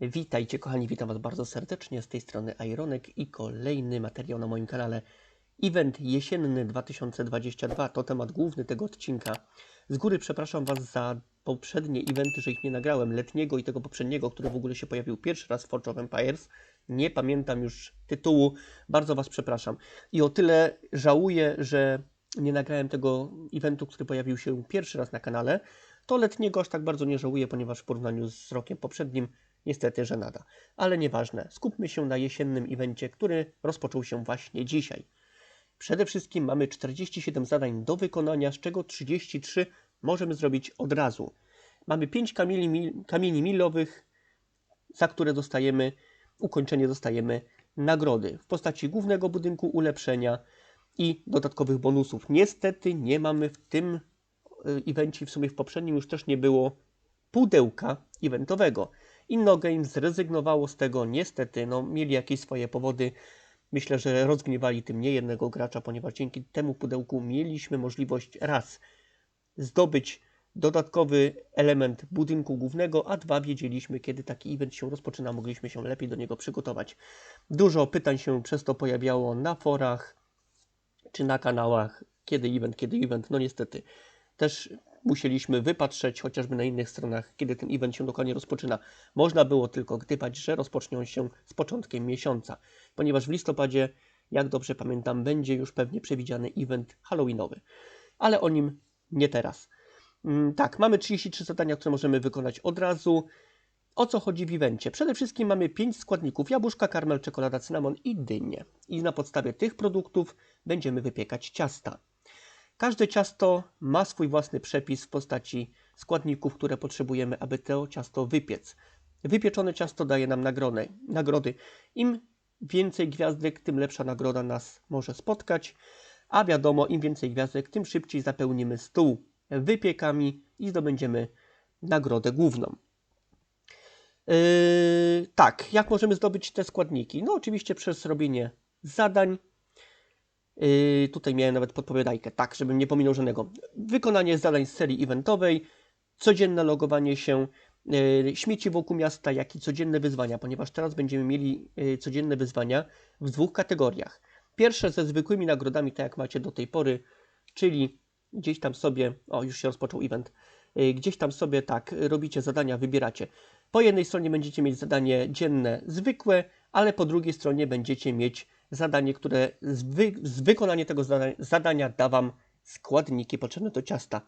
Witajcie kochani, witam Was bardzo serdecznie z tej strony Ironek i kolejny materiał na moim kanale. Event jesienny 2022 to temat główny tego odcinka. Z góry przepraszam Was za poprzednie eventy, że ich nie nagrałem, letniego i tego poprzedniego, który w ogóle się pojawił pierwszy raz w Forge of Empires. Nie pamiętam już tytułu, bardzo Was przepraszam. I o tyle żałuję, że nie nagrałem tego eventu, który pojawił się pierwszy raz na kanale, to letniego aż tak bardzo nie żałuję, ponieważ w porównaniu z rokiem poprzednim niestety że nada. Ale nieważne, skupmy się na jesiennym evencie, który rozpoczął się właśnie dzisiaj. Przede wszystkim mamy 47 zadań do wykonania, z czego 33 możemy zrobić od razu. Mamy 5 kamieni, kamieni milowych, za które dostajemy, ukończenie dostajemy nagrody w postaci głównego budynku ulepszenia i dodatkowych bonusów. Niestety nie mamy w tym y, evencie, w sumie w poprzednim już też nie było pudełka eventowego. InnoGame zrezygnowało z tego, niestety, no, mieli jakieś swoje powody. Myślę, że rozgniewali tym nie jednego gracza, ponieważ dzięki temu pudełku mieliśmy możliwość raz zdobyć dodatkowy element budynku głównego, a dwa wiedzieliśmy, kiedy taki event się rozpoczyna, mogliśmy się lepiej do niego przygotować. Dużo pytań się przez to pojawiało na forach czy na kanałach, kiedy event, kiedy event. No niestety, też musieliśmy wypatrzeć chociażby na innych stronach, kiedy ten event się dokładnie rozpoczyna. Można było tylko gdybać, że rozpoczną się z początkiem miesiąca, ponieważ w listopadzie, jak dobrze pamiętam, będzie już pewnie przewidziany event halloweenowy. Ale o nim nie teraz. Mm, tak, mamy 33 zadania, które możemy wykonać od razu. O co chodzi w evencie? Przede wszystkim mamy 5 składników: jabłuszka, karmel, czekolada, cynamon i dynie. I na podstawie tych produktów będziemy wypiekać ciasta. Każde ciasto ma swój własny przepis w postaci składników, które potrzebujemy, aby to ciasto wypiec. Wypieczone ciasto daje nam nagrodę, nagrody. Im więcej gwiazdek, tym lepsza nagroda nas może spotkać, a wiadomo, im więcej gwiazdek, tym szybciej zapełnimy stół wypiekami i zdobędziemy nagrodę główną. Yy, tak, jak możemy zdobyć te składniki? No, oczywiście przez robienie zadań, Yy, tutaj miałem nawet podpowiadajkę, tak, żebym nie pominął żadnego. Wykonanie zadań z serii eventowej, codzienne logowanie się, yy, śmieci wokół miasta, jak i codzienne wyzwania, ponieważ teraz będziemy mieli yy, codzienne wyzwania w dwóch kategoriach. Pierwsze ze zwykłymi nagrodami, tak jak macie do tej pory, czyli gdzieś tam sobie, o już się rozpoczął event, yy, gdzieś tam sobie tak robicie zadania, wybieracie. Po jednej stronie będziecie mieć zadanie dzienne zwykłe, ale po drugiej stronie będziecie mieć zadanie, które z, wy, z wykonania tego zadania, zadania da Wam składniki potrzebne do ciasta.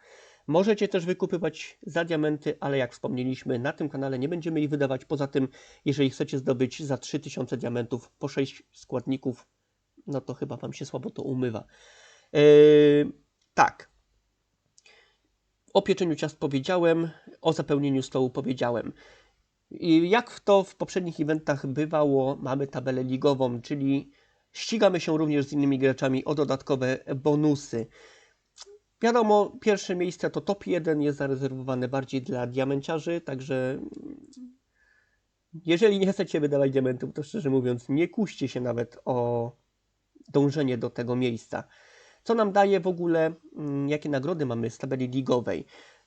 Możecie też wykupywać za diamenty, ale jak wspomnieliśmy, na tym kanale nie będziemy ich wydawać. Poza tym, jeżeli chcecie zdobyć za 3000 diamentów po 6 składników, no to chyba Wam się słabo to umywa. Yy, tak. O pieczeniu ciast powiedziałem, o zapełnieniu stołu powiedziałem. I jak to w poprzednich eventach bywało, mamy tabelę ligową, czyli Ścigamy się również z innymi graczami o dodatkowe bonusy. Wiadomo, pierwsze miejsce to top 1 jest zarezerwowane bardziej dla diamenciarzy, także jeżeli nie chcecie wydawać diamentów, to szczerze mówiąc nie kuście się nawet o dążenie do tego miejsca. Co nam daje w ogóle, mm, jakie nagrody mamy z tabeli ligowej?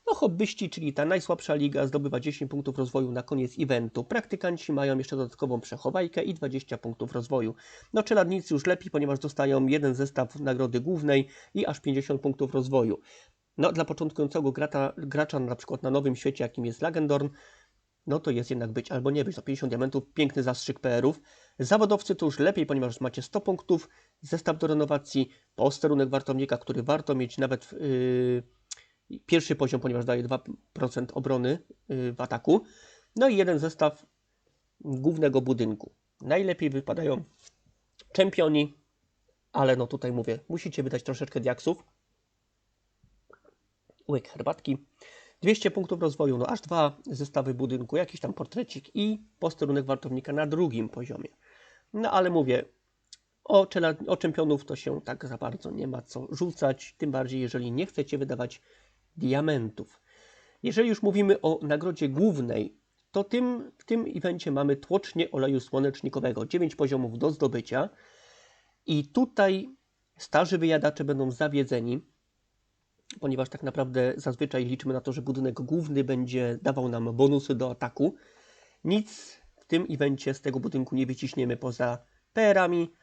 No hobbyści, czyli ta najsłabsza liga zdobywa 10 punktów rozwoju na koniec eventu. Praktykanci mają jeszcze dodatkową przechowajkę i 20 punktów rozwoju. No czeladnicy już lepiej, ponieważ dostają jeden zestaw nagrody głównej i aż 50 punktów rozwoju. No dla początkującego grata, gracza na przykład na nowym świecie, jakim jest Lagendorn, no to jest jednak być albo nie być. Za 50 diamentów, piękny zastrzyk PR-ów. Zawodowcy to już lepiej, ponieważ macie 100 punktów, zestaw do renowacji, posterunek wartownika, który warto mieć nawet... Yy Pierwszy poziom, ponieważ daje 2% obrony y, w ataku. No i jeden zestaw głównego budynku. Najlepiej wypadają czempioni, ale no tutaj mówię, musicie wydać troszeczkę diaksów. Łyk herbatki. 200 punktów rozwoju, no aż dwa zestawy budynku, jakiś tam portrecik i posterunek wartownika na drugim poziomie. No ale mówię, o, o czempionów to się tak za bardzo nie ma co rzucać, tym bardziej jeżeli nie chcecie wydawać diamentów. Jeżeli już mówimy o nagrodzie głównej, to tym, w tym evencie mamy tłocznie oleju słonecznikowego, 9 poziomów do zdobycia i tutaj starzy wyjadacze będą zawiedzeni, ponieważ tak naprawdę zazwyczaj liczymy na to, że budynek główny będzie dawał nam bonusy do ataku. Nic tym evencie z tego budynku nie wyciśniemy poza PR-ami,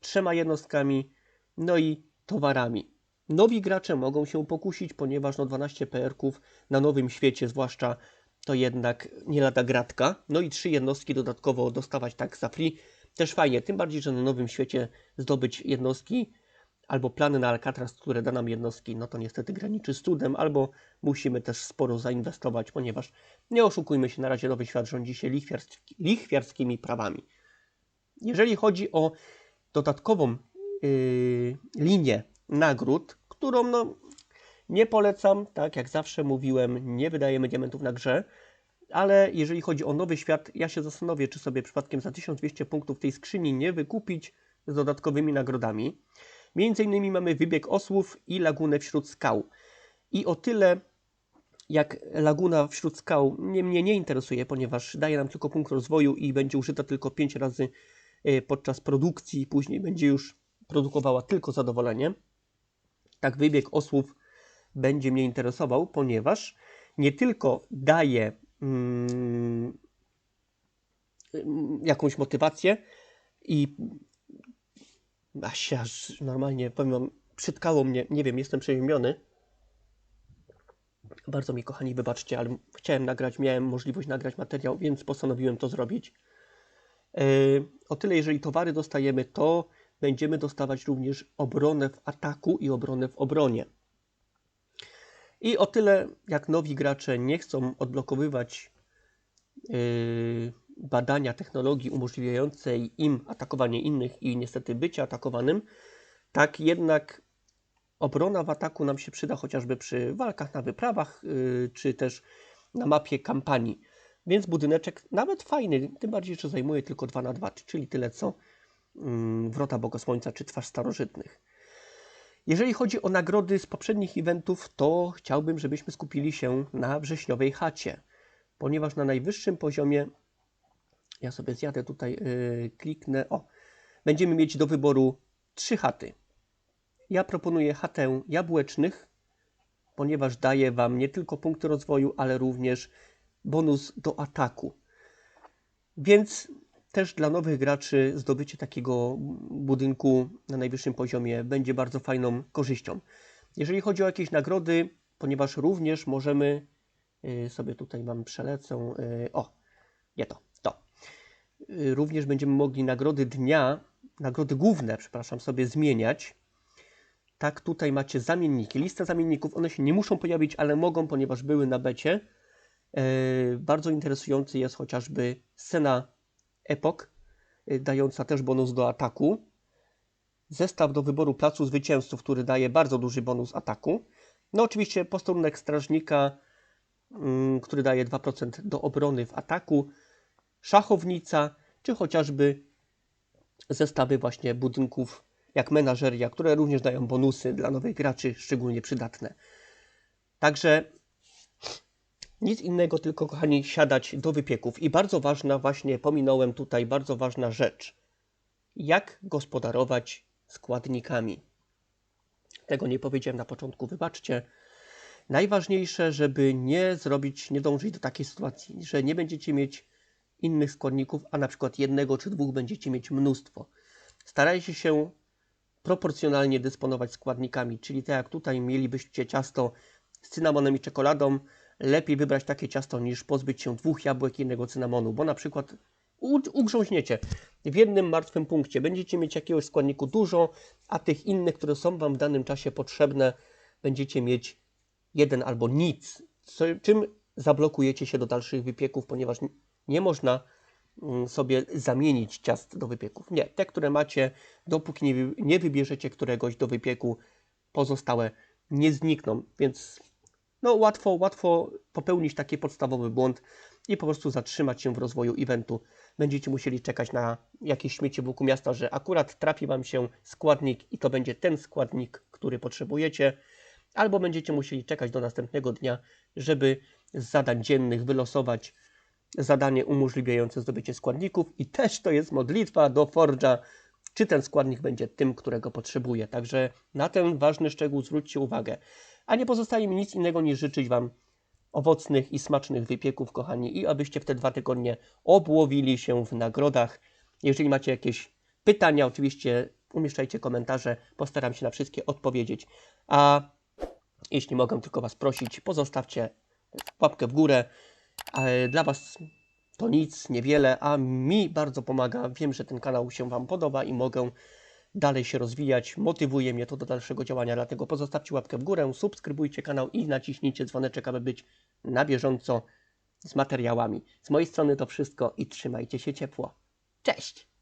trzema jednostkami, no i towarami. Nowi gracze mogą się pokusić, ponieważ no 12 PR-ków na nowym świecie, zwłaszcza to jednak nie lada gratka. No i trzy jednostki dodatkowo dostawać tak za free. Też fajnie, tym bardziej, że na nowym świecie zdobyć jednostki albo plany na Alcatraz, które da nam jednostki, no to niestety graniczy z cudem, albo musimy też sporo zainwestować, ponieważ nie oszukujmy się, na razie Nowy Świat rządzi się lichwiarski, lichwiarskimi prawami. Jeżeli chodzi o dodatkową yy, linię nagród, którą no, nie polecam, tak jak zawsze mówiłem, nie wydajemy diamentów na grze, ale jeżeli chodzi o Nowy Świat, ja się zastanowię, czy sobie przypadkiem za 1200 punktów tej skrzyni nie wykupić z dodatkowymi nagrodami. Między innymi mamy wybieg osłów i lagunę wśród skał. I o tyle jak laguna wśród skał nie, mnie nie interesuje, ponieważ daje nam tylko punkt rozwoju i będzie użyta tylko 5 razy e, podczas produkcji, później będzie już produkowała tylko zadowolenie. Tak wybieg osłów będzie mnie interesował, ponieważ nie tylko daje mm, jakąś motywację i aż, aż normalnie powiem wam, przytkało mnie, nie wiem, jestem przeziębiony. Bardzo mi kochani, wybaczcie, ale chciałem nagrać, miałem możliwość nagrać materiał, więc postanowiłem to zrobić. Yy, o tyle, jeżeli towary dostajemy, to będziemy dostawać również obronę w ataku i obronę w obronie. I o tyle, jak nowi gracze nie chcą odblokowywać yy, badania technologii umożliwiającej im atakowanie innych i niestety bycie atakowanym, tak jednak obrona w ataku nam się przyda chociażby przy walkach na wyprawach, yy, czy też na mapie kampanii. Więc budyneczek nawet fajny, tym bardziej, że zajmuje tylko 2 na 2, czyli tyle co Wrota Bogosłońca czy Twarz Starożytnych. Jeżeli chodzi o nagrody z poprzednich eventów, to chciałbym, żebyśmy skupili się na wrześniowej chacie, ponieważ na najwyższym poziomie, ja sobie zjadę tutaj, yy, kliknę, o, będziemy mieć do wyboru trzy chaty. Ja proponuję chatę jabłecznych, ponieważ daje Wam nie tylko punkty rozwoju, ale również bonus do ataku. Więc też dla nowych graczy zdobycie takiego budynku na najwyższym poziomie będzie bardzo fajną korzyścią. Jeżeli chodzi o jakieś nagrody, ponieważ również możemy y, sobie tutaj mam przelecą, y, o, nie to, to. Y, również będziemy mogli nagrody dnia, nagrody główne, przepraszam, sobie zmieniać. Tak, tutaj macie zamienniki, lista zamienników, one się nie muszą pojawić, ale mogą, ponieważ były na becie. Bardzo interesujący jest chociażby scena epok, y, dająca też bonus do ataku. Zestaw do wyboru placu zwycięzców, który daje bardzo duży bonus ataku. No oczywiście posterunek strażnika, mm, który daje 2% do obrony w ataku. Szachownica, czy chociażby zestawy właśnie budynków jak menażeria, które również dają bonusy dla nowych graczy, szczególnie przydatne. Także nic innego, tylko kochani, siadać do wypieków. I bardzo ważna, właśnie pominąłem tutaj, bardzo ważna rzecz. Jak gospodarować składnikami. Tego nie powiedziałem na początku, wybaczcie. Najważniejsze, żeby nie zrobić, nie dążyć do takiej sytuacji, że nie będziecie mieć innych składników, a na przykład jednego czy dwóch będziecie mieć mnóstwo. Starajcie się proporcjonalnie dysponować składnikami, czyli tak jak tutaj mielibyście ciasto z cynamonem i czekoladą, lepiej wybrać takie ciasto niż pozbyć się dwóch jabłek i jednego cynamonu, bo na przykład ugrząźniecie w jednym martwym punkcie. Będziecie mieć jakiegoś składniku dużo, a tych innych, które są Wam w danym czasie potrzebne, będziecie mieć jeden albo nic, czym zablokujecie się do dalszych wypieków, ponieważ nie można mm, sobie zamienić ciast do wypieków. Nie, te, które macie, dopóki nie, nie wybierzecie któregoś do wypieku, pozostałe nie znikną, więc no łatwo, łatwo popełnić taki podstawowy błąd i po prostu zatrzymać się w rozwoju eventu. Będziecie musieli czekać na jakieś śmiecie wokół miasta, że akurat trafi Wam się składnik i to będzie ten składnik, który potrzebujecie, albo będziecie musieli czekać do następnego dnia, żeby z zadań dziennych wylosować zadanie umożliwiające zdobycie składników i też to jest modlitwa do Forge'a, czy ten składnik będzie tym, którego potrzebuje. Także na ten ważny szczegół zwróćcie uwagę. A nie pozostaje mi nic innego niż życzyć Wam owocnych i smacznych wypieków, kochani, i abyście w te dwa tygodnie obłowili się w nagrodach. Jeżeli macie jakieś pytania, oczywiście umieszczajcie komentarze, postaram się na wszystkie odpowiedzieć. A jeśli mogę tylko Was prosić, pozostawcie łapkę w górę. E, Dla Was to nic, niewiele, a mi bardzo pomaga. Wiem, że ten kanał się Wam podoba i mogę dalej się rozwijać. Motywuje mnie to do dalszego działania, dlatego pozostawcie łapkę w górę, subskrybujcie kanał i naciśnijcie dzwoneczek, aby być na bieżąco z materiałami. Z mojej strony to wszystko i trzymajcie się ciepło. Cześć!